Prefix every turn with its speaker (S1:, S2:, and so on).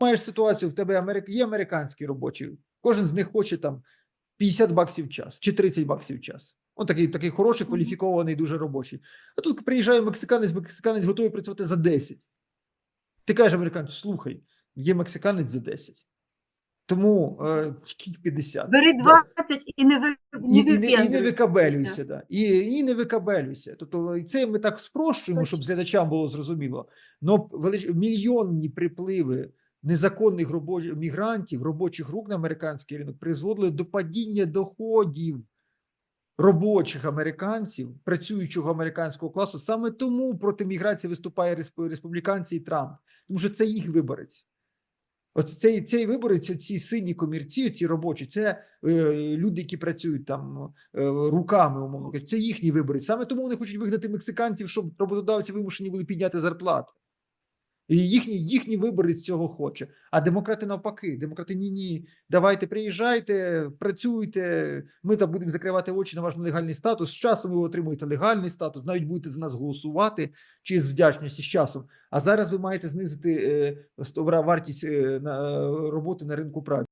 S1: маєш ситуацію, в тебе є американські робочі, кожен з них хоче там 50 баксів в час чи 30 баксів в час. От такий, такий хороший, кваліфікований, дуже робочий. А тут приїжджає мексиканець, мексиканець готовий працювати за 10. Ти кажеш американцю, слухай, є мексиканець за 10. Тому е, 50.
S2: Бери
S1: Да.
S2: і не, ви,
S1: І,
S2: не
S1: і, не, і не викабелюйся, да. і, і не викабелюйся. Тобто і це ми так спрощуємо, щоб глядачам було зрозуміло. Но велич... мільйонні припливи незаконних мігрантів, робочих рук на американський ринок призводили до падіння доходів робочих американців, працюючого американського класу. Саме тому проти міграції виступає республіканці і Трамп, тому що це їх виборець. От цей, цей виборець, ці сині комірці, ці робочі, це е, люди, які працюють там е, руками, умовно це їхній виборець. Саме тому вони хочуть вигнати мексиканців, щоб роботодавці вимушені були підняти зарплату. І їхній, їхній виборець цього хоче. А демократи навпаки, демократи ні, ні. Давайте приїжджайте, працюйте. Ми там будемо закривати очі на ваш нелегальний статус. З часом ви отримуєте легальний статус, навіть будете за нас голосувати чи з вдячності з часом. А зараз ви маєте знизити е, вартість е, на е, роботи на ринку праці.